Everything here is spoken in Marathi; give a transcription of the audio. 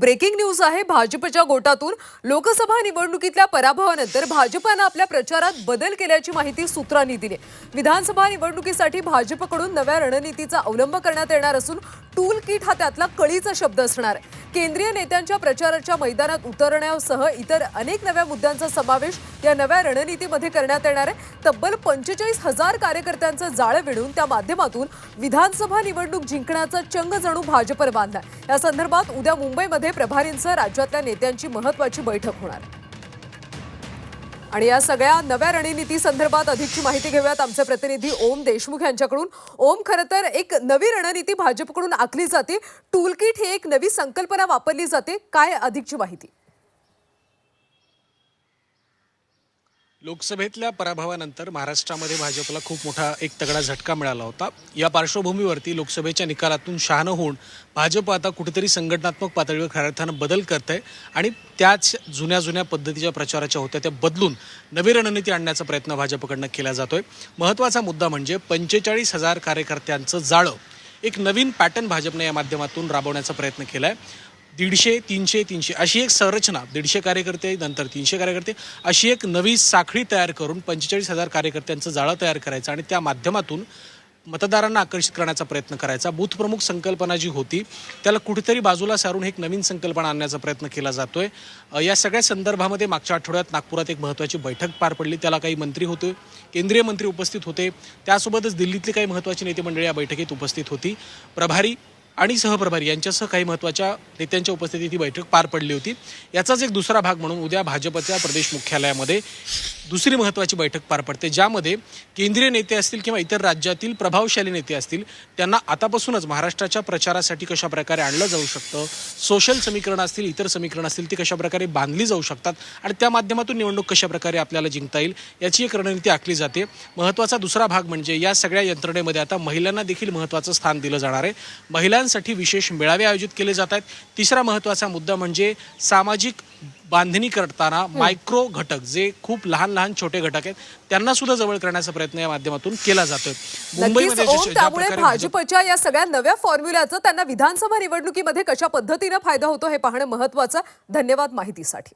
ब्रेकिंग न्यूज आहे. भाजपच्या गोटातून लोकसभा निवडणुकीतल्या पराभवानंतर भाजपानं आपल्या प्रचारात बदल केल्याची माहिती सूत्रांनी दिली. विधानसभा निवडणुकीसाठी भाजपकडून नव्या रणनीतीचा अवलंब करण्यात येणार असून टूल किट हा त्यातला कळीचा शब्द असणार आहे. केंद्रीय नेत्यांच्या प्रचाराच्या मैदानात उतरण्यासह इतर अनेक नव्या मुद्द्यांचा समावेश या नव्या रणनीतीमध्ये करण्यात येणार आहे तब्बल पंचेचाळीस हजार कार्यकर्त्यांचं जाळं विणून त्या माध्यमातून विधानसभा निवडणूक जिंकण्याचा चंग जणू भाजपवर बांधला या संदर्भात उद्या मुंबईमध्ये प्रभारींसह राज्यातल्या नेत्यांची महत्वाची बैठक होणार आहे. आणि या सगळ्या नव्या रणनीती संदर्भात अधिकची माहिती घेऊयात आमचे प्रतिनिधी ओम देशमुख यांच्याकडून. ओम खरं तर एक नवी रणनीती भाजपकडून आखली जाते. टूल किट ही एक नवी संकल्पना वापरली जाते. काय अधिकची माहिती? लोकसभेतल्या पराभवानंतर महाराष्ट्रामध्ये भाजपला खूप मोठा एक तगडा झटका मिळाला होता. या पार्श्वभूमीवरती लोकसभेच्या निकालातून शहाणं होऊन भाजप आता कुठेतरी संघटनात्मक पातळीवर खऱ्या अर्थानं बदल करत आहे आणि त्याच जुन्या जुन्या पद्धतीच्या प्रचाराच्या होत्या त्या बदलून नवी रणनीती आणण्याचा प्रयत्न भाजपकडनं केला जातोय. महत्त्वाचा मुद्दा म्हणजे पंचेचाळीस हजार कार्यकर्त्यांचं जाळं एक नवीन पॅटर्न भाजपने या माध्यमातून राबवण्याचा प्रयत्न केला आहे दीडशे तीनशे तीनशे. अशी एक संरचना दीडशे कार्यकर्ते नंतर तीनशे कार्यकर्ते अशी एक नवी साखळी तयार करून पंचेचाळीस हजार कार्यकर्त्यांचं जाळं तयार करायचं आणि त्या माध्यमातून मतदारांना आकर्षित करण्याचा प्रयत्न करायचा. बूथ प्रमुख संकल्पना जी होती त्याला कुठेतरी बाजूला सारून एक नवीन संकल्पना आणण्याचा प्रयत्न केला जातोय. या सगळ्या संदर्भामध्ये मागच्या आठवड्यात नागपुरात एक महत्त्वाची बैठक पार पडली. त्याला काही मंत्री होते केंद्रीय मंत्री उपस्थित होते. त्यासोबतच दिल्लीतले काही महत्त्वाची नेते मंडळी या बैठकीत उपस्थित होती. प्रभारी आणि सहप्रभारी यांच्यासह काही महत्त्वाच्या नेत्यांच्या उपस्थितीत ही बैठक पार पडली होती. याचाच एक दुसरा भाग म्हणून उद्या भाजपच्या प्रदेश मुख्यालयामध्ये दुसरी महत्त्वाची बैठक पार पडते ज्यामध्ये केंद्रीय नेते असतील किंवा इतर राज्यातील प्रभावशाली नेते असतील त्यांना आतापासूनच महाराष्ट्राच्या प्रचारासाठी कशा प्रकारे आणलं जाऊ शकतं सोशल समीकरणं असतील इतर समीकरणं असतील ती कशाप्रकारे बांधली जाऊ शकतात आणि त्या माध्यमातून निवडणूक कशाप्रकारे आपल्याला जिंकता येईल याची एक रणनीती आखली जाते. महत्त्वाचा दुसरा भाग म्हणजे या सगळ्या यंत्रणेमध्ये आता महिलांना देखील महत्त्वाचं स्थान दिलं जाणार आहे. महिलांसाठी विशेष मेळावे आयोजित केले जात आहेत. तिसरा महत्त्वाचा मुद्दा म्हणजे सामाजिक बांधणी करताना मायक्रो घटक जे खूप लहान लहान छोटे घटक आहेत त्यांना सुद्धा जवळ करण्याचा प्रयत्न या माध्यमातून केला जातोय. ज्या त्यामुळे भाजपच्या या सगळ्या नव्या फॉर्म्युल्याचं त्यांना विधानसभा निवडणुकीमध्ये कशा पद्धतीनं फायदा होतो हे पाहणं महत्वाचं. धन्यवाद माहितीसाठी.